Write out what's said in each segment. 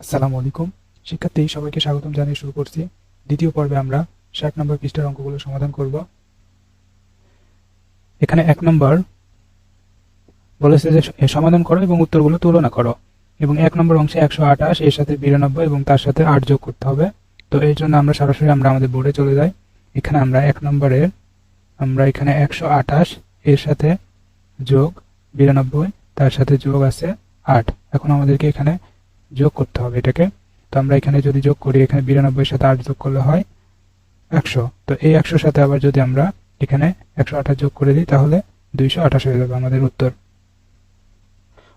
আসসালামু আলাইকুম। শিক্ষার্থী, সবাইকে স্বাগতম জানিয়ে শুরু করছি। দ্বিতীয় পর্বে আমরা ষাট নম্বর পৃষ্ঠার অঙ্কগুলো সমাধান করব। এখানে এক নম্বর বলেছে যে সমাধান করো এবং উত্তরগুলো তুলনা করো এবং এক নম্বর অংশে একশো আঠাশ, এর সাথে বিরানব্বই এবং তার সাথে আট যোগ করতে হবে। তো এর জন্য আমরা সরাসরি আমরা আমাদের বোর্ডে চলে যাই। এখানে আমরা এক নম্বরের আমরা এখানে একশো আঠাশ, এর সাথে যোগ বিরানব্বই, তার সাথে যোগ আছে আট। এখন আমাদেরকে এখানে যোগ করতে হবে এটাকে। তো আমরা এখানে যদি যোগ করি, এখানে বিরানব্বই সাথে আট যোগ করলে হয় একশো। তো এই একশোর সাথে আবার যদি আমরা এখানে একশো আঠাশ যোগ করে দিই, তাহলে দুইশো আঠাশ হয়ে যাবে আমাদের উত্তর।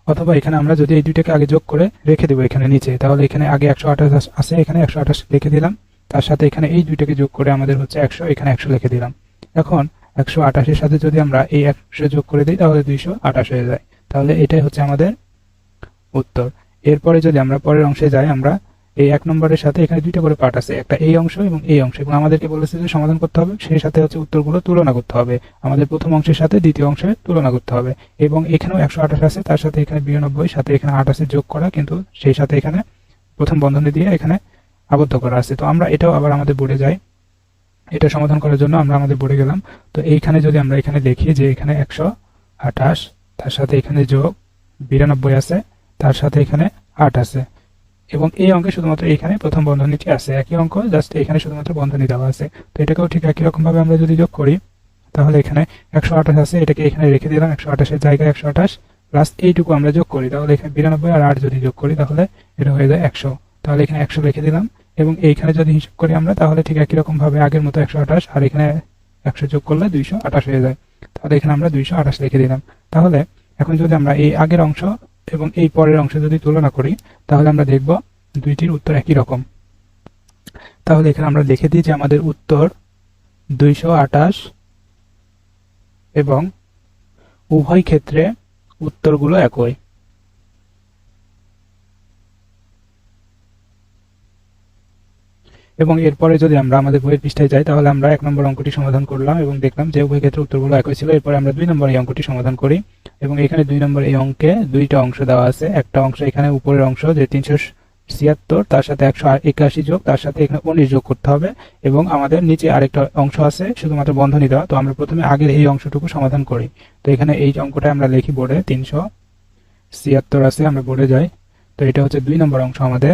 অথবা এখানে আমরা যদি এই দুইটাকে আগে যোগ করে রেখে দেবো এখানে নিচে, তাহলে এখানে আগে একশো আঠাশ আছে, এখানে একশো আঠাশ লিখে দিলাম। তার সাথে এখানে এই দুইটাকে যোগ করে আমাদের হচ্ছে একশো, এখানে একশো লিখে দিলাম। এখন একশো আঠাশের সাথে যদি আমরা এই একশো যোগ করে দিই, তাহলে দুইশো আঠাশ হয়ে যায়। তাহলে এটাই হচ্ছে আমাদের উত্তর। এরপরে যদি আমরা পরের অংশে যাই, আমরা এই এক নম্বরের সাথে এখানে দুইটা করে পার্ট আছে। একটা এই অংশ এবং এই অংশ। এবং আমাদেরকে বলেছে যে সমাধান করতে হবে। সেই সাথে হচ্ছে উত্তরগুলো তুলনা করতে হবে। আমাদের প্রথম অংশের সাথে দ্বিতীয় অংশের তুলনা করতে হবে। এবং এখানেও একশো আঠাশ আছে, তার সাথে এখানে বিরানব্বই, সাথে এখানে আঠাশে যোগ করা, কিন্তু সেই সাথে এখানে প্রথম বন্ধনী দিয়ে এখানে আবদ্ধ করা আছে। তো আমরা এটাও আবার আমাদের বোর্ডে যাই। এটা সমাধান করার জন্য আমরা আমাদের বোর্ডে গেলাম। তো এইখানে যদি আমরা এখানে দেখি যে এখানে একশো আঠাশ, তার সাথে এখানে যোগ বিরানব্বই আছে তার সাথে এখানে আট আছে। এবং এই অঙ্কে শুধুমাত্র এখানে প্রথম বন্ধনীটি আছে। একই অঙ্ক জাস্ট এখানে শুধুমাত্র বন্ধনী দেওয়া আছে। তো এটাকেও ঠিক একই রকম ভাবে আমরা যদি যোগ করি, তাহলে এখানে একশো আঠাশ আছে। এটাকে এখানে রেখে দিলাম একশো আঠাশের জায়গায় একশো আঠাশ। প্লাস এইটুকু আমরা যোগ করি। তাহলে এখানে বিরানব্বই আর আট যদি যোগ করি, তাহলে এটা হয়ে যায় একশো। তাহলে এখানে একশো লিখে দিলাম। এবং এইখানে যদি হিসাব করি আমরা, তাহলে ঠিক একই রকম ভাবে আগের মতো একশো আঠাশ আর এখানে একশো যোগ করলে দুইশো আঠাশ হয়ে যায়। তাহলে এখানে আমরা দুইশো আঠাশ লিখে দিলাম। তাহলে এখন যদি আমরা এই আগের অংশ এবং এই পরের অংশ যদি তুলনা করি, তাহলে আমরা দেখব দুইটির উত্তর একই রকম। তাহলে এখানে আমরা লিখে দিই যে আমাদের উত্তর দুইশো আঠাশ এবং উভয় ক্ষেত্রে উত্তরগুলো একই। এবং এরপরে যদি আমরা আমাদের বইয়ের পৃষ্ঠায় যাই, তাহলে আমরা এক নম্বর অঙ্কটি সমাধান করলাম এবং দেখলাম যে উভয় ক্ষেত্রে উত্তরগুলো একই ছিল। এরপরে আমরা দুই নম্বর এই অঙ্কটি সমাধান করি এবং এখানে দুই নম্বর এই অঙ্কে দুইটা অংশ দেওয়া আছে। একটা অংশ এখানে উপরের অংশ যে তিনশো ছিয়াত্তর, তার সাথে একশো একাশি যোগ, তার সাথে এখানে উনিশ যোগ করতে হবে এবং আমাদের নিচে আরেকটা অংশ আছে, শুধুমাত্র বন্ধনী দেওয়া। তো আমরা প্রথমে আগের এই অংশটুকু সমাধান করি। তো এখানে এই অঙ্কটা আমরা লিখি বোর্ডে তিনশো ছিয়াত্তর আছে, আমরা বোর্ডে যাই। তো এটা হচ্ছে দুই নম্বর অংশ আমাদের।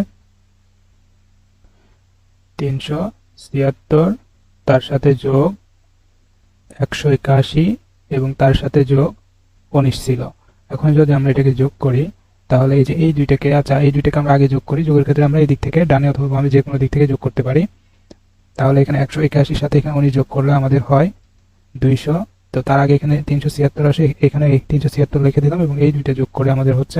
তিনশো ছিয়াত্তর, তার সাথে যোগ একশো একাশি এবং তার সাথে যোগ উনিশ ছিল। এখন যদি আমরা এটাকে যোগ করি, তাহলে এই যে এই দুইটাকে আচ্ছা এই দুইটাকে আমরা আগে যোগ করি, যোগের ক্ষেত্রে আমরা এই দিক থেকে ডানে অথবা বামে যে কোনো দিক থেকে যোগ করতে পারি। তাহলে এখানে একশো একাশির সাথে এখানে উনিশ যোগ করলে আমাদের হয় দুইশো। তো তার আগে এখানে তিনশো ছিয়াত্তর আসে, এখানে তিনশো ছিয়াত্তর লিখে দিলাম এবং এই দুইটা যোগ করে আমাদের হচ্ছে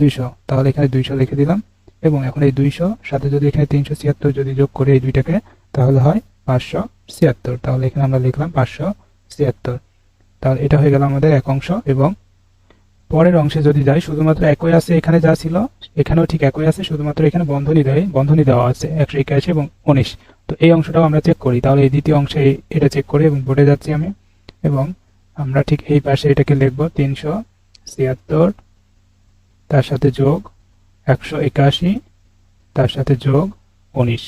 দুইশো। তাহলে এখানে দুইশো লিখে দিলাম। এবং এখন এই দুইশো, সাথে যদি এখানে তিনশো ছিয়াত্তর যদি যোগ করি এই দুইটাকে, তাহলে হয় পাঁচশো ছিয়াত্তর। তাহলে এখানে আমরা লিখলাম পাঁচশো ছিয়াত্তর। তাহলে এটা হয়ে গেল আমাদের এক অংশ এবং পরের অংশে যদি যাই, শুধুমাত্র একই আছে এখানে যা ছিল, এখানেও ঠিক একই আছে, শুধুমাত্র এখানে বন্ধনী দেয়, বন্ধনী দেওয়া আছে, একশো একাশি এবং উনিশ। তো এই অংশটাও আমরা চেক করি। তাহলে এই দ্বিতীয় অংশে এটা চেক করি এবং বোর্ডে যাচ্ছি আমি। এবং আমরা ঠিক এই পাশে এটাকে লিখব তিনশো ছিয়াত্তর, তার সাথে যোগ একশো একাশি, তার সাথে যোগ উনিশ।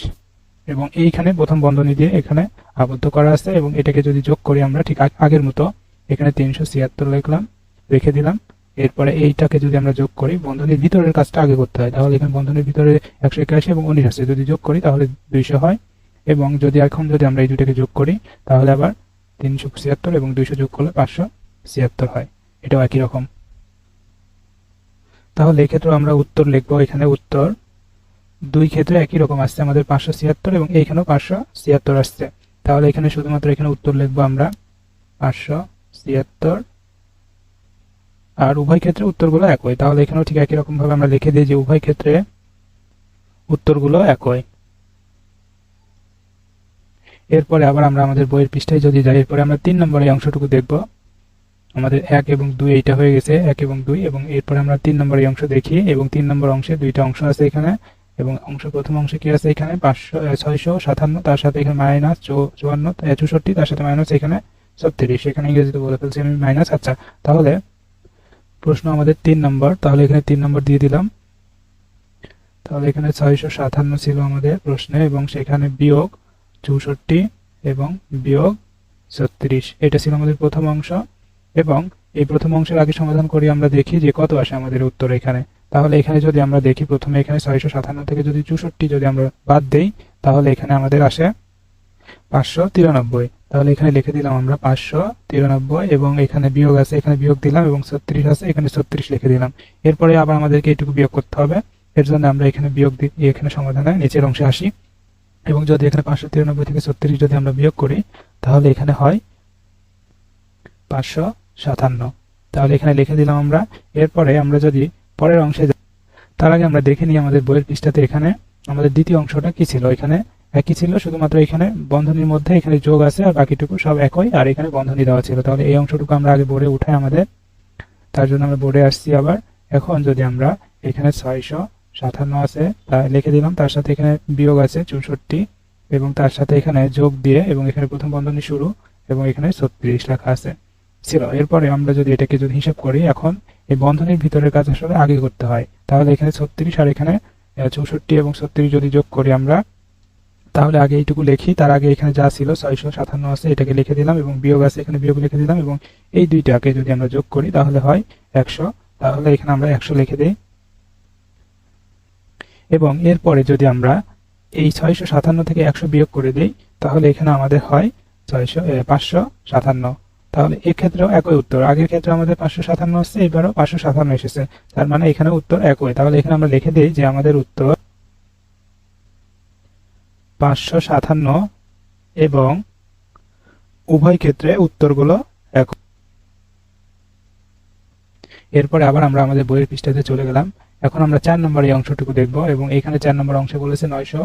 এবং এইখানে প্রথম বন্ধনী দিয়ে এখানে আবদ্ধ করা আছে এবং এটাকে যদি যোগ করি আমরা ঠিক আগের মতো এখানে তিনশো ছিয়াত্তর লিখলাম, রেখে দিলাম। এরপরে এইটাকে যদি আমরা যোগ করি, বন্ধনীর ভিতরের কাজটা আগে করতে হয়। তাহলে এখানে বন্ধনীর ভিতরে একশো একাশি এবং উনিশ আছে। যদি যোগ করি, তাহলে দুইশো হয়। এবং যদি এখন যদি আমরা এই দুটাকে যোগ করি, তাহলে আবার তিনশো ছিয়াত্তর এবং দুইশো যোগ করলে পাঁচশো ছিয়াত্তর হয়। এটাও একই রকম। তাহলে এক্ষেত্রে আমরা উত্তর লিখব, এখানে উত্তর। দুই ক্ষেত্রে একই রকম আসছে, আমাদের পাঁচশো ছিয়াত্তর এবং এইখানেও পাঁচশো ছিয়াত্তর আসছে। তাহলে এখানে শুধুমাত্র এখানে উত্তর লিখব আমরা, পাঁচশো ছিয়াত্তর। আর উভয় ক্ষেত্রে উত্তরগুলো একই, তাহলে এখানেও ঠিক একই রকম ভাবে আমরা লিখে দিই যে উভয় ক্ষেত্রে উত্তরগুলো একই। এরপরে আবার আমরা আমাদের বইয়ের পৃষ্ঠায় যদি যাই, এরপরে আমরা তিন নম্বর এই অংশটুকু দেখব। আমাদের এক এবং দুই এইটা হয়ে গেছে, এক এবং দুই, এবং এরপরে আমরা তিন নম্বর এই অংশ দেখি, এবং তিন নম্বর অংশে দুইটা অংশ আছে এখানে, এবং অংশ প্রথম অংশে কি আছে এখানে? পাঁচশো ছয়শো সাতান্ন, তার সাথে এখানে মাইনাস চুয়ান্ন চৌষট্টি, তার সাথে মাইনাস এখানে ছত্রিশ, এখানে ইংরেজিতে বলে ফেলছি আমি মাইনাস আচ্ছা তাহলে প্রশ্ন আমাদের তিন নম্বর, তাহলে এখানে তিন নম্বর দিয়ে দিলাম। তাহলে এখানে ছয়শো সাতান্ন ছিল আমাদের প্রশ্নে, এবং সেখানে বিয়োগ চৌষট্টি এবং বিয়োগ ছত্রিশ, এটা ছিল আমাদের প্রথম অংশ। এবং এই প্রথম অংশের আগে সমাধান করি, আমরা দেখি যে কত আসে আমাদের উত্তর এখানে। তাহলে এখানে যদি আমরা দেখি প্রথমে এখানে ছয়শো সাতান্ন থেকে যদি চৌষট্টি যদি আমরা বাদ দেই, তাহলে এখানে আমাদের আসে পাঁচশো তিরানব্বই। তাহলে এখানে লিখে দিলাম আমরা পাঁচশো তিরানব্বই এবং এখানে বিয়োগ আছে, এখানে বিয়োগ দিলাম এবং ছত্রিশ আছে, এখানে ছত্রিশ লিখে দিলাম। এরপরে আবার আমাদেরকে এটুকু বিয়োগ করতে হবে। এর জন্য আমরা এখানে বিয়োগ দিই এখানে সমাধানে নিচের অংশে আসি। এবং যদি এখানে পাঁচশো তিরানব্বই থেকে ছত্রিশ যদি আমরা বিয়োগ করি, তাহলে এখানে হয় পাঁচশো সাতান্ন। তাহলে এখানে লিখে দিলাম আমরা। এরপরে আমরা যদি পরের অংশে তার আগে আমরা দেখে নিই আমাদের বইয়ের পৃষ্ঠাতে এখানে আমাদের দ্বিতীয় অংশটা কি ছিল। এখানে একই ছিল, শুধুমাত্র এখানে বন্ধনীর মধ্যে এখানে যোগ আছে আর বাকিটুকু সব একই, আর এখানে বন্ধনী দেওয়া ছিল। তাহলে এই অংশটুকু আমরা আগে বোর্ডে উঠাই আমাদের। তার জন্য আমরা বোর্ডে আসছি আবার। এখন যদি আমরা এখানে ছয়শো সাতান্ন আছে, তা লিখে দিলাম। তার সাথে এখানে বিয়োগ আছে চৌষট্টি এবং তার সাথে এখানে যোগ দিয়ে এবং এখানে প্রথম বন্ধনী শুরু এবং এখানে ছত্রিশ লেখা আছে। ছিল। এরপরে আমরা যদি এটাকে যদি হিসাব করি, এখন এই বন্ধনীর ভিতরের কাজ আসলে আগে করতে হয়। তাহলে এখানে ছত্রিশ আর এখানে চৌষট্টি এবং ছত্রিশ যদি যোগ করি আমরা, তাহলে আগে এইটুকু লিখি। তার আগে এখানে যা ছিল, ছয়শো সাতান্ন আছে, এটাকে লিখে দিলাম এবং বিয়োগ আছে, এখানে বিয়োগ লিখে দিলাম এবং এই দুইটাকে যদি আমরা যোগ করি, তাহলে হয় একশো। তাহলে এখানে আমরা একশো লিখে দিই। এবং এরপরে যদি আমরা এই ছয়শো সাতান্ন থেকে একশো বিয়োগ করে দিই, তাহলে এখানে আমাদের হয় ছয়শো পাঁচশো সাতান্ন। তাহলে এক্ষেত্রেও একই উত্তর। আগের ক্ষেত্রে আমাদের পাঁচশো সাতান্ন আসছে এবারও পাঁচশো সাতান্ন এসেছে। তার মানে এখানে উত্তর একই। তাহলে এখানে আমরা লিখে দিই যে আমাদের উত্তর পাঁচশো সাতান্ন এবং উভয় ক্ষেত্রে উত্তরগুলো এক এরপরে আবার আমরা আমাদের বইয়ের পৃষ্ঠাতে চলে গেলাম। এখন আমরা চার নম্বর এই অংশটুকু দেখব এবং এখানে চার নম্বর অংশে বলেছে নয়শো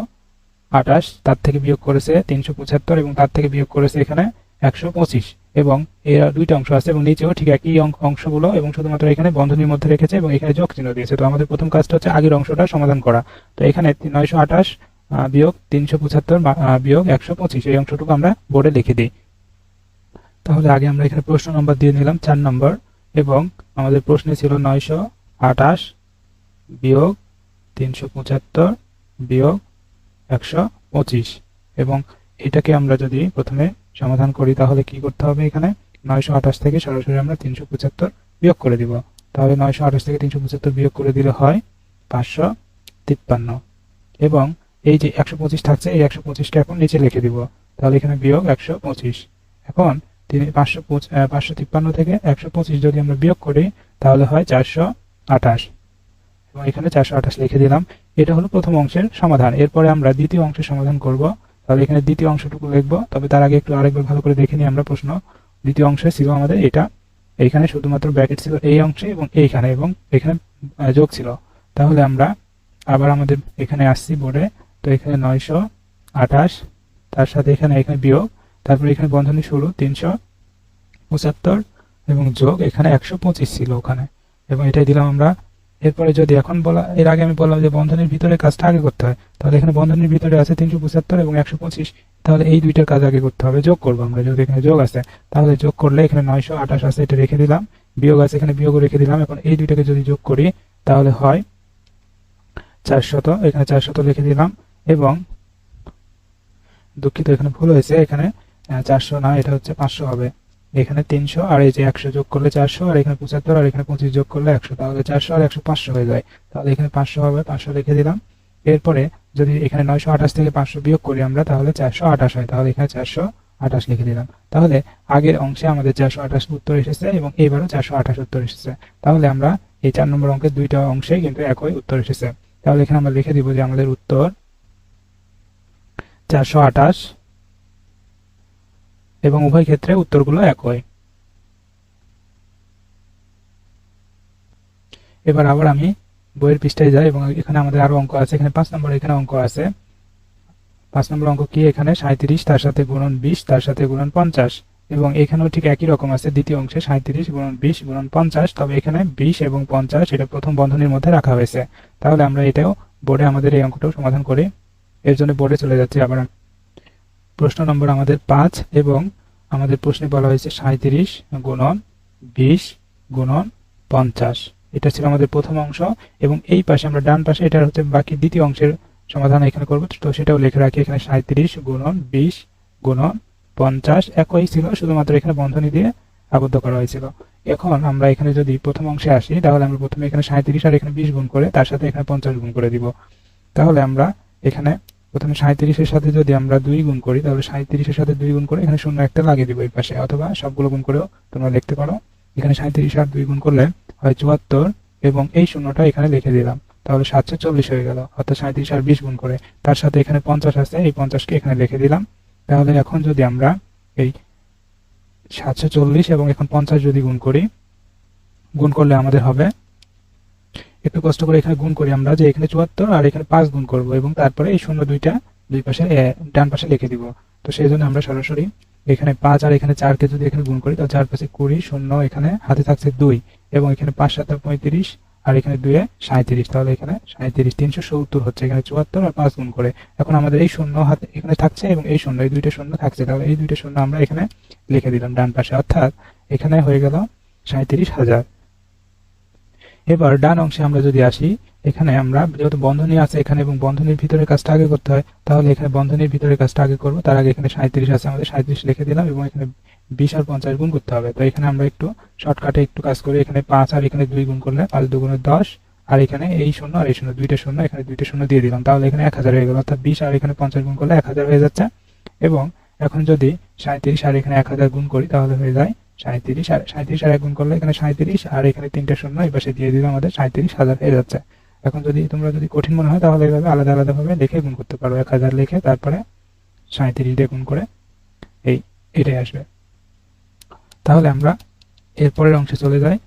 আঠাশ, তার থেকে বিয়োগ করেছে তিনশো পঁচাত্তর এবং তার থেকে বিয়োগ করেছে এখানে একশো পঁচিশ। এবং এর দুইটা অংশ আছে এবং নিচেও ঠিক একই অংশগুলো এবং শুধুমাত্র এখানে বন্ধনীর মধ্যে রেখেছে এবং এখানে যোগ চিহ্ন দিয়েছে। তো আমাদের প্রথম কাজটা হচ্ছে আগের অংশটা সমাধান করা। তো এখানে নয়শো আঠাশ বিয়োগ তিনশো পঁচাত্তর বিয়োগ একশো পঁচিশ। এই অংশটুকু আমরা বোর্ডে লিখে দিই। তাহলে আগে আমরা এখানে প্রশ্ন নম্বর দিয়ে নিলাম চার নম্বর এবং আমাদের প্রশ্নে ছিল নয়শো আঠাশ বিয়োগ তিনশো পঁচাত্তর বিয়োগ একশো পঁচিশ। এবং এটাকে আমরা যদি প্রথমে সমাধান করি, তাহলে কি করতে হবে এখানে? নয়শো আঠাশ থেকে সরাসরি আমরা তিনশো পঁচাত্তর বিয়োগ করে দিব। তাহলে নয়শো আঠাশ থেকে তিনশো পঁচাত্তর বিয়োগ করে দিলে হয় পাঁচশো তিপ্পান্ন। এবং এই যে একশো পঁচিশ থাকছে, এই একশো পঁচিশটা এখন নিচে লিখে দিব। তাহলে এখানে বিয়োগ একশো পঁচিশ। এখন তিনি পাঁচশো পাঁচশো তিপ্পান্ন থেকে একশো পঁচিশ যদি আমরা বিয়োগ করি, তাহলে হয় চারশো আঠাশ। এবং এখানে চারশো আঠাশ লিখে দিলাম। এটা হলো প্রথম অংশের সমাধান। এরপরে আমরা দ্বিতীয় অংশের সমাধান করব। তাহলে এখানে দ্বিতীয় অংশটুকু লিখব। তবে তার আগে একটু আরেকবার ভালো করে দেখে নিই আমরা প্রশ্ন। দ্বিতীয় অংশে ছিল আমাদের এটা। এইখানে শুধুমাত্র ব্র্যাকেট ছিল এই অংশে এবং এইখানে এবং এখানে যোগ ছিল। তাহলে আমরা আবার আমাদের এখানে আসছি বোর্ডে। তো এখানে নয়শো আঠাশ, তার সাথে এখানে এখানে বিয়োগ, তারপরে এখানে বন্ধনী শুরু তিনশো পঁচাত্তর এবং যোগ এখানে একশো পঁচিশ ছিল ওখানে। এবং এটাই দিলাম আমরা এরপরে যদি এখন বলা, এর আগে আমি বললাম যে বন্ধনীর ভিতরে কাজটা আগে করতে হয়, তাহলে এখানে বন্ধনীর ভিতরে আছে তিনশো পঁচাত্তর এবং একশো পঁচিশ, তাহলে এই দুইটার কাজ আগে করতে হবে, যোগ করব আমরা, যদি এখানে যোগ আছে, তাহলে যোগ করলে এখানে নয়শো আঠাশ আছে, এটা রেখে দিলাম, বিয়োগ আছে এখানে বিয়োগ রেখে দিলাম, এখন এই দুইটাকে যদি যোগ করি, তাহলে হয় চারশত, এখানে চারশত লিখে দিলাম, এবং দুঃখিত, এখানে ভুল হয়েছে, এখানে চারশো না, এটা হচ্ছে পাঁচশো হবে। এখানে তিনশো আর এই যে একশো যোগ করলে চারশো, আর এখানে পঁচাত্তর, আর এখানে পঁচিশ যোগ করলে একশো, তাহলে চারশো আর একশো পাঁচশো হয়ে যায়। তাহলে এখানে পাঁচশো হবে, পাঁচশো লিখে দিলাম। এরপরে যদি এখানে নয়শো আঠাশ থেকে পাঁচশো বিয়োগ করি আমরা, তাহলে চারশো আঠাশ হয়। তাহলে এখানে চারশো আঠাশ লিখে দিলাম। তাহলে আগের অংশে আমাদের চারশো আঠাশ উত্তর এসেছে এবং এবারও চারশো আঠাশ উত্তর এসেছে। তাহলে আমরা এই চার নম্বর অঙ্কের দুইটা অংশে কিন্তু একই উত্তর এসেছে। তাহলে এখানে আমরা লিখে দিব যে আমাদের উত্তর চারশো আঠাশ এবং উভয় ক্ষেত্রে উত্তরগুলো একই। এবার আবার আমি বইয়ের পৃষ্ঠায় যাই এবং এখানে আমাদের আরও অঙ্ক আছে। এখানে পাঁচ নম্বর এখানে অঙ্ক আছে। পাঁচ নম্বর অঙ্ক কি? এখানে সাঁত্রিশ তার সাথে গুণন বিশ, তার সাথে গুণন পঞ্চাশ। এবং এখানেও ঠিক একই রকম আছে। দ্বিতীয় অংশে সাঁত্রিশ গুণন বিশ গুণন পঞ্চাশ, তবে এখানে বিশ এবং পঞ্চাশ এটা প্রথম বন্ধনীর মধ্যে রাখা হয়েছে। তাহলে আমরা এটাও বোর্ডে আমাদের এই অঙ্কটাও সমাধান করি। এর জন্য বোর্ডে চলে যাচ্ছি আবার প্রশ্ন নম্বর আমাদের পাঁচ এবং আমাদের প্রশ্নে বলা হয়েছে সাঁত্রিশ গুণন বিশ গুণন পঞ্চাশ। এটা ছিল আমাদের প্রথম অংশ এবং এই পাশে আমরা ডান পাশে এটা হচ্ছে বাকি দ্বিতীয় অংশের সমাধান এখানে করব। তো সেটাও লিখে রাখি, এখানে সাঁত্রিশ গুণন বিশ গুণন পঞ্চাশ একই ছিল, শুধুমাত্র এখানে বন্ধনী দিয়ে আবদ্ধ করা হয়েছিল। এখন আমরা এখানে যদি প্রথম অংশে আসি, তাহলে আমরা প্রথমে এখানে সাঁত্রিশ আর এখানে বিশ গুণ করে, তার সাথে এখানে পঞ্চাশ গুণ করে দিব। তাহলে আমরা এখানে প্রথমে সাঁত্রিশের সাথে যদি আমরা দুই গুণ করি, তাহলে সাঁত্রিশের সাথে দুই গুণ করে এখানে শূন্য একটা লাগিয়ে দিব এই পাশে, অথবা সবগুলো গুণ করেও তোমরা লিখতে পারো। এখানে সাঁত্রিশ আর দুই গুণ করলে হয় চুয়াত্তর, এবং এই শূন্যটা এখানে লিখে দিলাম। তাহলে সাতশো চল্লিশ হয়ে গেল, অর্থাৎ সাঁত্রিশ আর বিশ গুণ করে। তার সাথে এখানে পঞ্চাশ আছে, এই পঞ্চাশকে এখানে লিখে দিলাম। তাহলে এখন যদি আমরা এই সাতশো চল্লিশ এবং এখন পঞ্চাশ যদি গুণ করি, গুণ করলে আমাদের হবে একটু কষ্ট করে এখানে গুণ করি আমরা যে এখানে চুয়াত্তর আর এখানে পাঁচ গুণ করব এবং তারপরে এই শূন্য দুইটা দুই পাশে ডান পাশে লিখে দিব। তো সেই জন্য আমরা সরাসরি এখানে পাঁচ আর এখানে চারকে যদি এখানে গুণ করি তাহলে চার পাশে কুড়ি, শূন্য এখানে হাতে থাকছে দুই এবং এখানে পাঁচ, সাত পঁয়ত্রিশ আর এখানে দুয়ে সাঁত্রিশ তাহলে এখানে সাঁত্রিশ তিনশো সত্তর হচ্ছে। এখানে চুয়াত্তর আর পাঁচ গুণ করে। এখন আমাদের এই শূন্য হাতে এখানে থাকছে এবং এই শূন্য, এই দুইটা শূন্য থাকছে। তাহলে এই দুইটা শূন্য আমরা এখানে লিখে দিলাম ডান পাশে। অর্থাৎ এখানে হয়ে গেল সাঁত্রিশ হাজার। এবার ডান অংশে আমরা যদি আসি, এখানে আমরা যেহেতু বন্ধনী আছে এখানে এবং বন্ধনীর ভিতরে কাজটা আগে করতে হয়, তাহলে এখানে বন্ধনীর ভিতরে কাজটা আগে করব। তার আগে এখানে সাঁত্রিশ আছে, আমাদের সাঁত্রিশ লিখে দিলাম এবং এখানে বিশ আর পঞ্চাশ গুণ করতে হবে। তো এখানে আমরা একটু শর্টকাটে একটু কাজ করি। এখানে পাঁচ আর এখানে দুই গুণ করলে পাঁচ দুগুণে দশ, আর এখানে এই শূন্য আর এই শূন্য, দুইটা শূন্য, এখানে দুইটা শূন্য দিয়ে দিলাম। তাহলে এখানে এক হাজার হয়ে গেল। অর্থাৎ বিশ আর এখানে পঞ্চাশ গুণ করলে এক হাজার হয়ে যাচ্ছে। এবং এখন যদি সাঁত্রিশ আর এখানে এক হাজার গুণ করি, তাহলে হয়ে যায় সাঁত্রিশ আর সাঁত্রিশ আর এক গুণ করলে এখানে সাঁত্রিশ আর এখানে তিনটা শূন্য, এই পাশে দিয়ে দিলে আমাদের সাঁত্রিশ হাজার হয়ে যাচ্ছে। এখন যদি তোমরা যদি কঠিন মনে হয় তাহলে এইভাবে আলাদা আলাদা ভাবে লিখে গুণ করতে পারো। এক হাজার লিখে তারপরে সাঁত্রিশ দিয়ে গুণ করে এই এটাই আসবে। তাহলে আমরা এরপরের অংশে চলে যাই।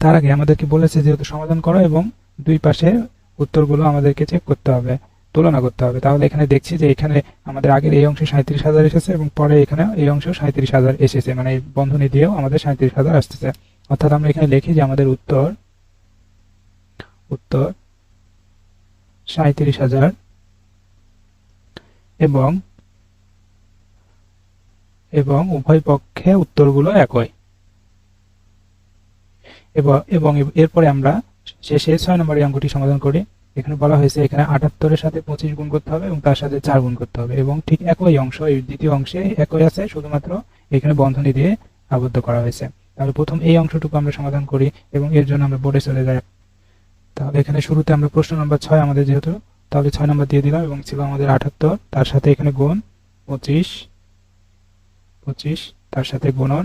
তার আগে আমাদেরকে বলেছে যেহেতু সমাধান করো এবং দুই পাশের উত্তরগুলো আমাদেরকে চেক করতে হবে। তুলনা করতে হবে। তাহলে এখানে দেখছি যে এখানে আমাদের আগের এই অংশে সাঁত্রিশ হাজার এসেছে এবং পরে এখানে এই অংশ সাঁত্রিশ হাজার এসেছে। মানে বন্ধনী দিয়েও আমাদের সাঁত্রিশ হাজার আসতেছে। অর্থাৎ আমরা এখানে লিখি যে আমাদের উত্তর উত্তর সাঁত্রিশ হাজার এবং এবং উভয় পক্ষে উত্তরগুলো একই। এবং এরপরে আমরা শেষে ছয় নম্বর এই অঙ্কটি সমাধান করি। এখানে বলা হয়েছে এখানে আটাত্তরের সাথে পঁচিশ গুণ করতে হবে এবং তার সাথে চার গুণ করতে হবে এবং ঠিক একই অংশ, এই দ্বিতীয় অংশে একই আছে, শুধুমাত্র এখানে বন্ধনী দিয়ে আবদ্ধ করা হয়েছে। তাহলে প্রথম এই অংশটুকু আমরা সমাধান করি এবং এর জন্য আমরা বোর্ডে চলে যাই। তাহলে এখানে শুরুতে আমরা প্রশ্ন নম্বর ছয় আমাদের যেহেতু, তাহলে ছয় নম্বর দিয়ে দিলাম এবং ছিল আমাদের আটাত্তর, তার সাথে এখানে গুণ পঁচিশ পঁচিশ, তার সাথে গুণন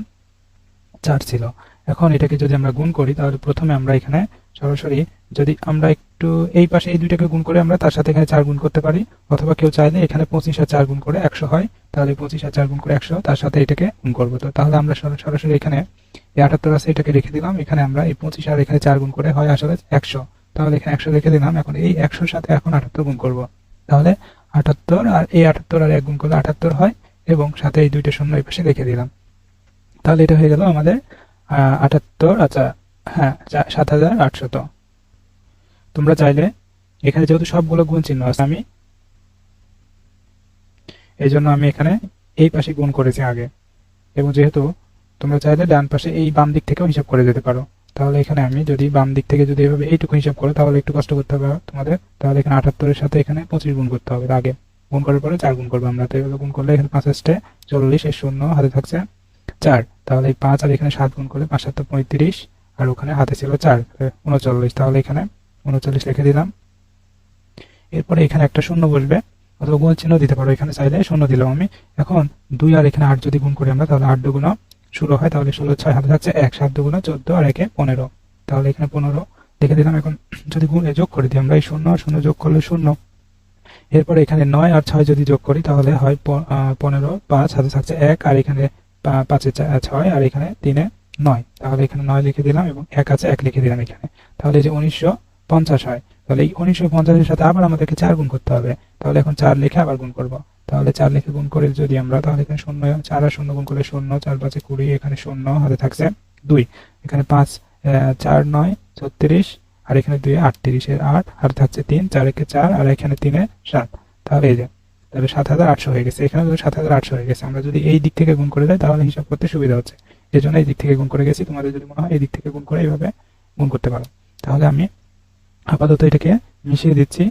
চার ছিল। এখন এটাকে যদি আমরা গুণ করি, তাহলে প্রথমে আমরা এখানে সরাসরি যদি আমরা একটু এই পাশে এই দুইটাকে গুণ করে আমরা তার সাথে এখানে চার গুণ করতে পারি, অথবা কেউ চাইলে এখানে পঁচিশ আর চার গুণ করে একশো হয়, তাহলে পঁচিশ আর চার গুণ করে একশো, তার সাথে এটাকে গুণ করব। তো তাহলে আমরা সরাসরি এখানে এই আটাত্তর আছে, এটাকে রেখে দিলাম, এখানে আমরা এই পঁচিশ আর এখানে চার গুণ করে হয় আসলে একশো। তাহলে এখানে একশো রেখে দিলাম, এখন এই একশোর সাথে এখন আটাত্তর গুণ করব। তাহলে আটাত্তর আর এই আটাত্তর আর এক গুণ করলে আটাত্তর হয়, এবং সাথে এই দুইটা শূন্য এই পাশে রেখে দিলাম। তাহলে এটা হয়ে গেল আমাদের আটাত্তর আচ্ছা হ্যাঁ সাত হাজার আটশত। তোমরা চাইলে এখানে যেহেতু সবগুলো গুণ চিহ্ন আছে আমি এই জন্য আমি এখানে এই পাশে গুণ করেছি আগে। এবং যেহেতু তোমরা চাইলে ডান পাশে এই বাম দিক থেকেও হিসাব করে যেতে পারো। তাহলে এখানে আমি যদি বাম দিক থেকে যদি এভাবে এইটুকু হিসাব করো, তাহলে একটু কষ্ট করতে হবে তোমাদের। তাহলে এখানে আটাত্তরের সাথে এখানে পঁচিশ গুণ করতে হবে আগে। গুণ করার পরে চার গুণ করব আমরা। তো এভাবে গুণ করলে এখানে পাঁচ আসতে চল্লিশ এর শূন্য হাতে থাকছে চার। তাহলে এই পাঁচ আর এখানে সাত গুণ করলে পাঁচ সাত পঁয়ত্রিশ, আর ওখানে হাতে ছিল চার, উনচল্লিশ। তাহলে এখানে উনচল্লিশ লিখে দিলাম। এরপরে এখানে একটা শূন্য বসবে, অথবা গুণ চিহ্ন দিতে পারো, এখানে চাইলে শূন্য দিলাম আমি। এখন দুই আর এখানে আট যদি গুণ করি আমরা, তাহলে আট দুগুণ ষোলো হয়, তাহলে ষোলো ছয় হাতে থাকছে এক, সাত দুগুণ চোদ্দ আর একে পনেরো। তাহলে এখানে পনেরো লিখে দিলাম। এখন যদি গুণ যোগ করে দিই আমরা, এই শূন্য আর শূন্য যোগ করলে শূন্য। এরপরে এখানে নয় আর ছয় যদি যোগ করি, তাহলে হয় পনেরো, পাঁচ হাতে থাকছে এক, আর এখানে পাঁচে ছয়, আর এখানে তিনে নয়। তাহলে এখানে নয় লিখে দিলাম এবং এক আছে, এক লিখে দিলাম এখানে। তাহলে যে উনিশশো পঞ্চাশ হয়। তাহলে এই উনিশশো পঞ্চাশের সাথে আবার আমাদেরকে চার গুণ করতে হবে। তাহলে এখন চার লিখে আবার গুণ করব। তাহলে চার লিখে গুণ করে যদি আমরা, তাহলে এখানে শূন্য, চার আর শূন্য গুণ করলে শূন্য, চার পাঁচে কুড়ি, এখানে শূন্য, হাতে থাকছে দুই। এখানে পাঁচ চার নয়, ছত্রিশ, আর এখানে দুই আটত্রিশের আট, আর থাকছে তিন, চার একে চার, আর এখানে তিনে সাত। তাহলে এই যে, তাহলে সাত হাজার আটশো হয়ে গেছে। এখানে সাত হাজার আটশো হয়ে গেছে। আমরা যদি এই দিক থেকে গুণ করে যাই, তাহলে হিসাব করতে সুবিধা হচ্ছে। এই জন্য এই দিক থেকে গুণ করে গেছি। তোমাদের যদি মনে হয় এই দিক থেকে গুণ করে এইভাবে গুণ করতে পারো। তাহলে আমি আপাতত এটাকে মিশিয়ে দিচ্ছি।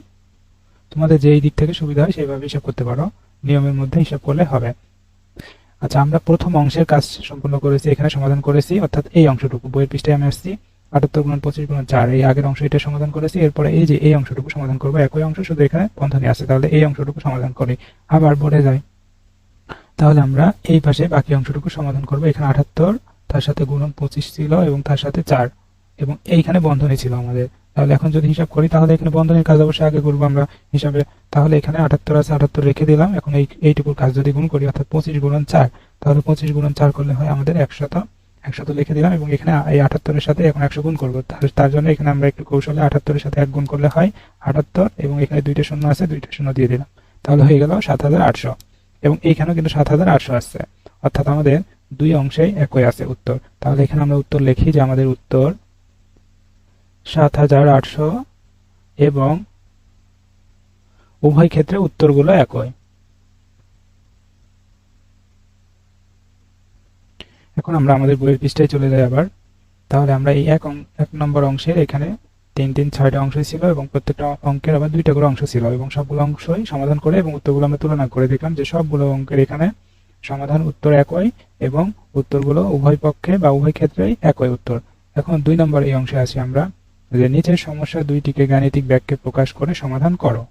তোমাদের যেই দিক থেকে সুবিধা হয় সেইভাবে হিসাব করতে পারো। নিয়মের মধ্যে হিসাব করলে হবে। আচ্ছা আমরা প্রথম অংশের কাজ সম্পূর্ণ করেছি, এখানে সমাধান করেছি, অর্থাৎ এই অংশটুকু। বইয়ের পৃষ্ঠায় আমি আসছি। আটাত্তর গুণ পঁচিশ গুণ চার, এই আগের অংশ এটা সমাধান করেছি। এরপরে এই যে এই অংশটুকু সমাধান করব, একই অংশ শুধু এখানে বন্ধনী আছে, তাহলে এই অংশটুকু সমাধান করি। আবার বোর্ডে যাই। তাহলে আমরা এই পাশে বাকি অংশটুকু সমাধান করব। এখানে আটাত্তর, তার সাথে গুণন পঁচিশ ছিল এবং তার সাথে চার। এবং এইখানে বন্ধনী ছিল আমাদের। তাহলে এখন যদি হিসাব করি, তাহলে এখানে বন্ধনীর কাজ অবশ্যই আগে করব আমরা হিসাবে। তাহলে এখানে আটাত্তর আছে, আটাত্তর রেখে দিলাম। এখন এই, এইটুকুর কাজ যদি গুণ করি, অর্থাৎ পঁচিশ গুণন চার, তাহলে পঁচিশ গুণন চার করলে হয় আমাদের একশত একশত লিখে দিলাম এবং এখানে এই আটাত্তরের সাথে এখন একশো গুণ করব। তার জন্য এখানে আমরা একটু কৌশলে আটাত্তরের সাথে এক গুণ করলে হয় আটাত্তর এবং এখানে দুইটা শূন্য আছে, দুইটা শূন্য দিয়ে দিলাম। তাহলে হয়ে গেল সাত হাজার আটশো। এবং এইখানেও কিন্তু সাত হাজার আটশো আসছে। অর্থাৎ আমাদের দুই অংশেই একই আছে উত্তর। তাহলে এখানে আমরা উত্তর লিখি যে আমাদের উত্তর সাত হাজার আটশো এবং উভয় ক্ষেত্রে উত্তরগুলো একই। এখন আমরা আমাদের বইয়ের পৃষ্ঠায় চলে যাই আবার। তাহলে আমরা এই এক এক নম্বর অংশের এখানে তিন তিন, ছয়টা অংশ ছিল এবং প্রত্যেকটা অঙ্কের আবার দুইটা করে অংশ ছিল এবং সবগুলো অংশই সমাধান করে এবং উত্তরগুলো আমরা তুলনা করে দেখলাম যে সবগুলো অঙ্কের এখানে সমাধান উত্তর একই এবং উত্তরগুলো উভয় পক্ষে বা উভয় ক্ষেত্রেই একই উত্তর। এখন দুই নম্বর এই অংশে আছি আমরা। যে নিচের সমস্যা দুইটিকে গাণিতিক ব্যাখ্যে প্রকাশ করে সমাধান করো।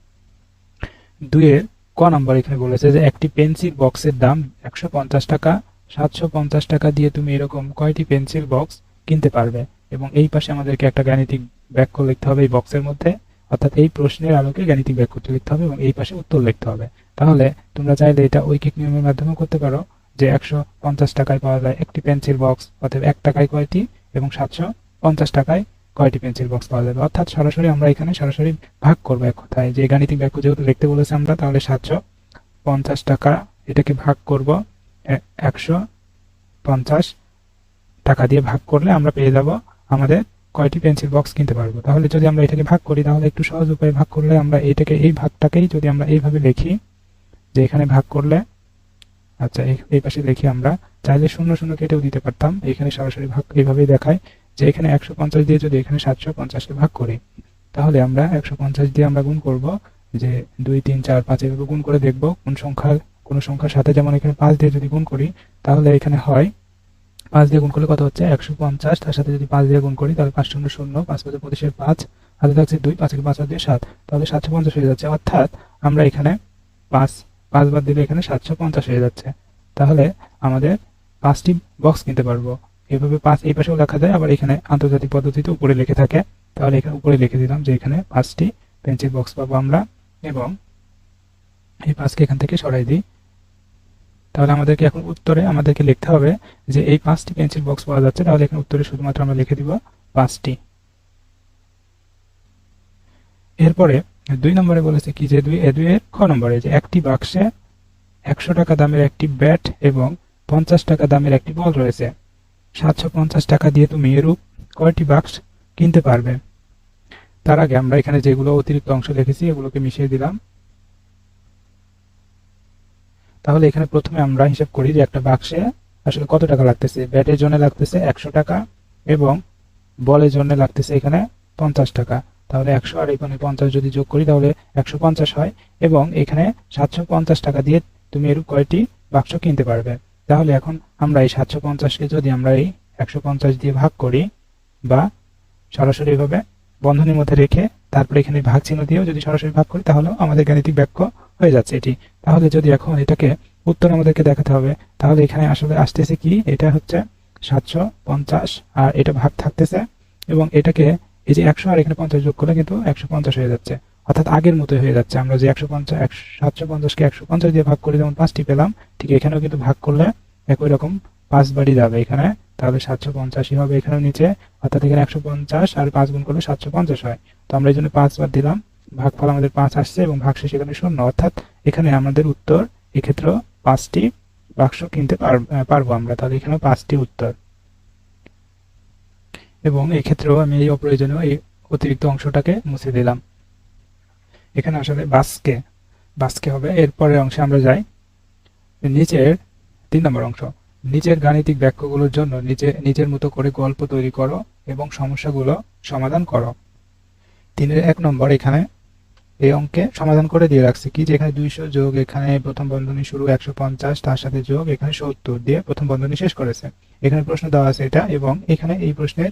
দুইয়ের ক নম্বর এখানে বলেছে যে একটি পেন্সিল বক্সের দাম একশো পঞ্চাশ টাকা, সাতশো পঞ্চাশ টাকা দিয়ে তুমি এরকম কয়টি পেন্সিল বক্স কিনতে পারবে? এবং এই পাশে আমাদেরকে একটা গাণিতিক বাক্য লিখতে হবে এই বক্সের মধ্যে, অর্থাৎ এই প্রশ্নের আলোকে গাণিতিক বাক্যটি লিখতে হবে এবং এই পাশে উত্তর লিখতে হবে। তাহলে তোমরা চাইলে এটা ঐকিক নিয়মের মাধ্যমে করতে পারো যে একশো পঞ্চাশ টাকায় পাওয়া যায় একটি পেন্সিল বক্স অর্থাৎ এক টাকায় কয়টি এবং সাতশো পঞ্চাশ টাকায় কয়টি পেন্সিল বক্স পাওয়া যাবে? অর্থাৎ সরাসরি আমরা এখানে সরাসরি ভাগ করব এক কথায়। যে গাণিতিক বাক্য যেহেতু লিখতে বলেছে আমরা, তাহলে সাতশো পঞ্চাশ টাকা এটাকে ভাগ করব। একশো পঞ্চাশ টাকা দিয়ে ভাগ করলে আমরা পেয়ে যাব আমাদের কয়টি পেন্সিল বক্স কিনতে পারব। তাহলে যদি আমরা এটাকে ভাগ করি, তাহলে একটু সহজ উপায়ে ভাগ করলে আমরা এটাকে এই ভাগটাকেই যদি আমরা এইভাবে লিখি, যে এখানে ভাগ করলে আচ্ছা এই- পাশে লিখি আমরা, চাইলে শূন্য শূন্য কেটেও দিতে পারতাম। এখানে সরাসরি ভাগ এইভাবেই দেখায়। যে এখানে একশো পঞ্চাশ দিয়ে যদি এখানে সাতশো পঞ্চাশকে ভাগ করি, তাহলে আমরা একশো পঞ্চাশ দিয়ে আমরা গুণ করব যে দুই, তিন, চার, পাঁচ, এভাবে গুণ করে দেখব কোন সংখ্যা কোন সংখ্যার সাথে যেমন এখানে পাঁচ দিয়ে যদি গুণ করি, তাহলে এখানে হয় পাঁচ দিয়ে গুণ করলে কত হচ্ছে? একশো পঞ্চাশ। তার সাথে যদি পাঁচ দিয়ে গুণ করি, তাহলে পাঁচ শূন্য শূন্য, পাঁচ পাঁচে পঁচিশের পাঁচ, হাতে থাকছে দুই পাঁচ হাত দিয়ে সাত। তাহলে সাতশো পঞ্চাশ হয়ে যাচ্ছে। অর্থাৎ আমরা এখানে পাঁচ পাঁচ বাদ দিলে এখানে সাতশো পঞ্চাশ হয়ে যাচ্ছে। তাহলে আমাদের পাঁচটি বক্স কিনতে পারব। এভাবে পাঁচ এই পাশেও লেখা যায়, আবার এখানে আন্তর্জাতিক পদ্ধতিতে উপরে লিখে থাকে। তাহলে এখানে উপরে লিখে দিলাম যে এখানে পাঁচটি পেন্সিল বক্স পাবো আমরা, এবং এই পাঁচকে এখান থেকে সরাই দিই। তাহলে আমাদেরকে এখন উত্তরে আমাদেরকে লিখতে হবে যে এই পাঁচটি পেন্সিল বক্স পাওয়া যাচ্ছে। তাহলে এখানে উত্তরে শুধুমাত্র আমরা লিখে দিব পাঁচটি। এরপরে দুই নম্বরে বলেছে কি যে দুই এ দুই এর খ নম্বরে যে একটি বাক্সে একশো টাকা দামের একটি ব্যাট এবং পঞ্চাশ টাকা দামের একটি বল রয়েছে। সাতশো পঞ্চাশ টাকা দিয়ে তুমি এরূপ কয়টি বাক্স কিনতে পারবে? তার আগে আমরা এখানে যেগুলো অতিরিক্ত অংশ লিখেছি, এগুলোকে মিশিয়ে দিলাম। তাহলে এখানে প্রথমে আমরা হিসাব করি যে একটা বাক্সে আসলে কত টাকা লাগতেছে। ব্যাটের জন্য লাগতেছে একশো টাকা এবং বলের জন্য লাগতেছে এখানে পঞ্চাশ টাকা। তাহলে একশো আর এখানে পঞ্চাশ যদি যোগ করি, তাহলে একশো পঞ্চাশ হয় এবং এখানে সাতশো পঞ্চাশ টাকা দিয়ে তুমি এরূপ কয়টি বাক্স কিনতে পারবে। তাহলে এখন আমরা এই সাতশো পঞ্চাশকে যদি আমরা এই একশো পঞ্চাশ দিয়ে ভাগ করি বা সরাসরি এভাবে বন্ধনীর মধ্যে রেখে তারপরে এখানে ভাগ চিহ্ন দিয়েও যদি সরাসরি ভাগ করি, তাহলেও আমাদের গাণিতিক বাক্য হয়ে যাচ্ছে এটি। তাহলে যদি এখন এটাকে উত্তর আমাদেরকে দেখাতে হবে, তাহলে এখানে আসলে আসতেছে কি? এটা হচ্ছে সাতশো পঞ্চাশ আর এটা ভাগ থাকতেছে এবং এটাকে এই যে একশো আর এখানে পঞ্চাশ যোগ করলে কিন্তু একশো পঞ্চাশ হয়ে যাচ্ছে। অর্থাৎ আগের মতোই হয়ে যাচ্ছে। আমরা যে একশো পঞ্চাশ একশো সাতশো পঞ্চাশকে একশো পঞ্চাশ দিয়ে ভাগ করে যেমন পাঁচটি পেলাম, ঠিক এখানেও কিন্তু ভাগ করলে একই রকম পাঁচ বাড়ি যাবে এখানে। তাহলে সাতশো পঞ্চাশই হবে এখানে নিচে, অর্থাৎ এখানে একশো পঞ্চাশ আর পাঁচ গুণ করলে সাতশো পঞ্চাশ হয়। তো আমরা এই জন্য পাঁচ বার দিলাম। ভাগফল আমাদের পাঁচ আসছে এবং ভাগশেষ এখানে শূন্য। অর্থাৎ এখানে আমাদের উত্তর, এক্ষেত্রেও পাঁচটি বাক্স কিনতে পারব আমরা। তাহলে এখানেও পাঁচটি উত্তর। এবং এক্ষেত্রেও আমি এই অপ্রয়োজনীয় এই অতিরিক্ত অংশটাকে মুছে দিলাম। এখানে আসলে বাসকে বাসকে হবে এরপরের অংশে আমরা যাই। নিচের, তিন নম্বর অংশ। নিচের গাণিতিক বাক্যগুলোর জন্য নিজে নিজের মতো করে গল্প তৈরি করো এবং সমস্যাগুলো সমাধান করো। তিনের এক নম্বর এখানে, এই অঙ্কে সমাধান করে দিয়ে রাখছে কি যে এখানে দুইশো যোগ, এখানে প্রথম বন্ধনী শুরু একশো পঞ্চাশ, তার সাথে যোগ, এখানে সত্তর দিয়ে প্রথম বন্ধনী শেষ করেছে। এখানে প্রশ্ন দেওয়া আছে এটা এবং এখানে এই প্রশ্নের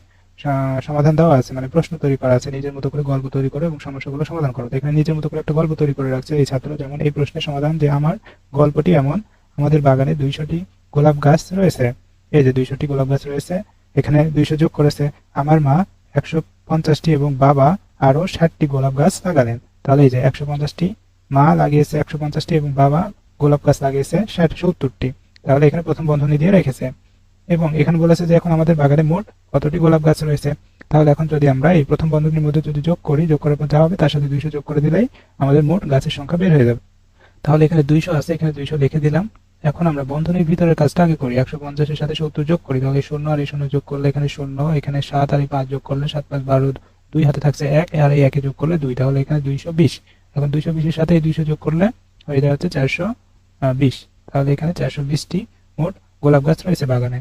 সমাধান দেওয়া আছে মানে প্রশ্ন তৈরি করা আছে, নিজের মতো করে গল্প তৈরি করো এবং সমস্যাগুলো সমাধান করো। এখানে নিজের মতো করে একটা গল্প তৈরি করে রাখছে এই ছাত্র, যেমন এই প্রশ্নের সমাধান যে আমার গল্পটি এমন, আমাদের বাগানে দুইশোটি গোলাপ গাছ রয়েছে। এই যে দুইশোটি গোলাপ গাছ রয়েছে, এখানে দুইশো যোগ করেছে, আমার মা একশো পঞ্চাশটি এবং বাবা আরও ষাটটি গোলাপ গাছ লাগালেন। তাহলে এই যে একশো পঞ্চাশটি মা লাগিয়েছে একশো পঞ্চাশটি এবং বাবা গোলাপ গাছ লাগিয়েছে ষাট, সত্তরটি। তাহলে এখানে প্রথম বন্ধনী দিয়ে রেখেছে। এবং এখানে বলেছে যে, এখন আমাদের বাগানে মোট কতটি গোলাপ গাছ রয়েছে? তাহলে এখন যদি আমরা এই প্রথম বন্ধনীর মধ্যে যদি যোগ করি, যোগ করার পর যা হবে, তার সাথে দুইশো যোগ করে দিলেই আমাদের মোট গাছের সংখ্যা বের হয়ে যাবে। তাহলে এখানে দুইশো আছে, এখানে দুইশো লিখে দিলাম। এখন আমরা বন্ধনীর ভিতরের কাজটা আগে করি, একশো পঞ্চাশের সাথে সত্তর যোগ করি। তাহলে শূন্য আর এই শূন্য যোগ করলে এখানে শূন্য, এখানে সাত আর এই পাঁচ যোগ করলে সাত পাঁচ বারো দুই হাতে থাকছে এক, আর এই একে যোগ করলে দুই, তাহলে এখানে দুইশো বিশ। এখন দুইশো বিশের সাথে এই দুইশো যোগ করলে হয়ে যাচ্ছে চারশো বিশ। তাহলে এখানে চারশো বিশটি মোট গোলাপ গাছ রয়েছে বাগানে।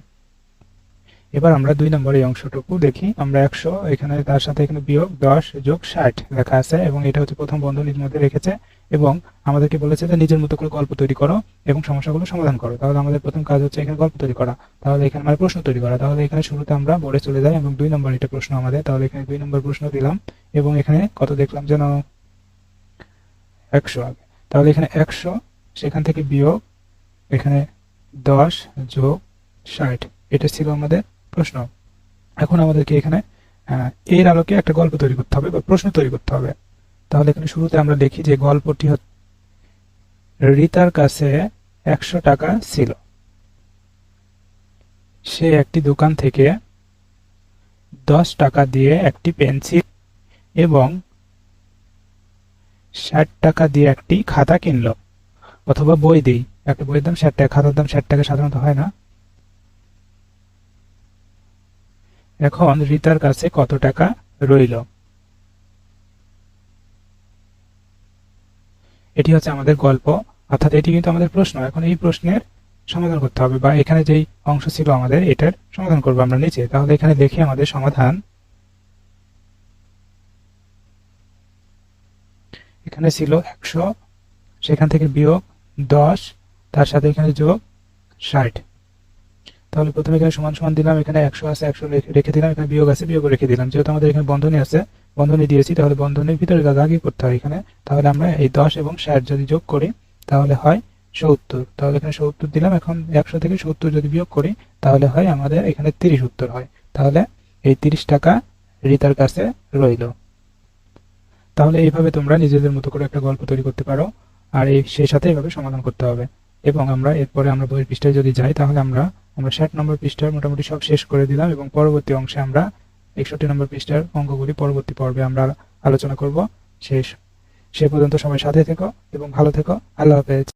এবার আমরা দুই নম্বর এই অংশটুকু দেখি। আমরা একশো, এখানে তার সাথে এখানে বিয়োগ দশ যোগ ষাট লেখা আছে এবং এটা হচ্ছে প্রথম বন্ধনীর মধ্যে রেখেছে এবং আমাদেরকে বলেছে যে নিজের মতো করে গল্প তৈরি করো এবং সমস্যাগুলো সমাধান করো। তাহলে আমাদের প্রথম কাজ হচ্ছে এখানে গল্প তৈরি করা। তাহলে এখানে মানে প্রশ্ন তৈরি করা। তাহলে এখানে শুরুতে আমরা বোর্ডে চলে যাই এবং দুই নম্বর এটা প্রশ্ন আমাদের। তাহলে এখানে দুই নম্বর প্রশ্ন দিলাম এবং এখানে কত দেখলাম যেন একশো আগে। তাহলে এখানে একশো, সেখান থেকে বিয়োগ, এখানে দশ যোগ ষাট। এটা ছিল আমাদের প্রশ্ন। এখন আমাদেরকে এখানে এর আলোকে একটা গল্প তৈরি করতে হবে বা প্রশ্ন তৈরি করতে হবে। তাহলে এখানে শুরুতে আমরা দেখি যে গল্পটি রিতার কাছে একশো টাকা ছিল। সে একটি দোকান থেকে দশ টাকা দিয়ে একটি পেন্সিল এবং ষাট টাকা দিয়ে একটি খাতা কিনলো, অথবা বই দিই। একটা বইয়ের দাম ষাট টাকা, খাতার দাম ষাট টাকা সাধারণত হয় না। এখন রিতার কাছে কত টাকা রইল? এটি হচ্ছে আমাদের গল্প। অর্থাৎ এটি কিন্তু আমাদের প্রশ্ন। এখন এই প্রশ্নের সমাধান করতে হবে বা এখানে যেই অংশ ছিল আমাদের, এটার সমাধান করব আমরা নিচে। তাহলে এখানে দেখি আমাদের সমাধান। এখানে ছিল একশো, সেখান থেকে বিয়োগ দশ, তার সাথে এখানে যোগ ষাট। তাহলে প্রথমে এখানে সমান সমান দিলাম, এখানে একশো আছে, একশো রেখে দিলাম, এখানে বিয়োগ আছে, বিয়োগ রেখে দিলাম। যেহেতু আমাদের এখানে বন্ধনী আছে, বন্ধনী দিয়েছি, তাহলে বন্ধনীর ভিতরে আগে করতে হয় এখানে। তাহলে আমরা এই দশ এবং ষাট যদি যোগ করি, তাহলে হয় সত্তর। তাহলে এখানে সত্তর দিলাম, এখন একশো থেকে সত্তর যদি বিয়োগ করি, তাহলে হয় আমাদের এখানে তিরিশ উত্তর হয়। তাহলে এই তিরিশ টাকা রিতার কাছে রইল। তাহলে এইভাবে তোমরা নিজেদের মতো করে একটা গল্প তৈরি করতে পারো, আর এই সেই সাথে এইভাবে সমাধান করতে হবে। এবং আমরা এরপরে আমরা বইয়ের পৃষ্ঠায় যদি যাই, তাহলে আমরা আমরা ষাট নম্বর পৃষ্ঠার মোটামুটি সব শেষ করে দিলাম এবং পরবর্তী অংশে আমরা একষট্টি নম্বর পৃষ্ঠার অঙ্কগুলি পরবর্তী পর্বে আমরা আলোচনা করব। শেষ, সে পর্যন্ত সবাই সাথে থেকো এবং ভালো থেকো। আল্লাহ হাফেজ।